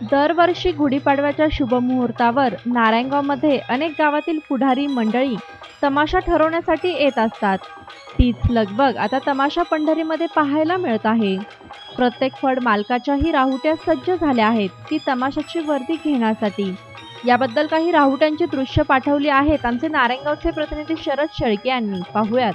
दरवर्षी गुढीपाडव्याच्या शुभमुहूर्तावर नारायणगावमध्ये अनेक गावातील पुढारी मंडळी तमाशा ठरवण्यासाठी येत असतात. तीच लगबग आता तमाशा पंढरीमध्ये पाहायला मिळत आहे. प्रत्येक फड मालकाच्याही राहुट्या सज्ज झाल्या आहेत ती तमाशाची वर्दी घेण्यासाठी. याबद्दल काही राहुट्यांची दृश्य पाठवली आहेत आमचे नारायणगावचे प्रतिनिधी शरद शेळके यांनी. पाहूयात.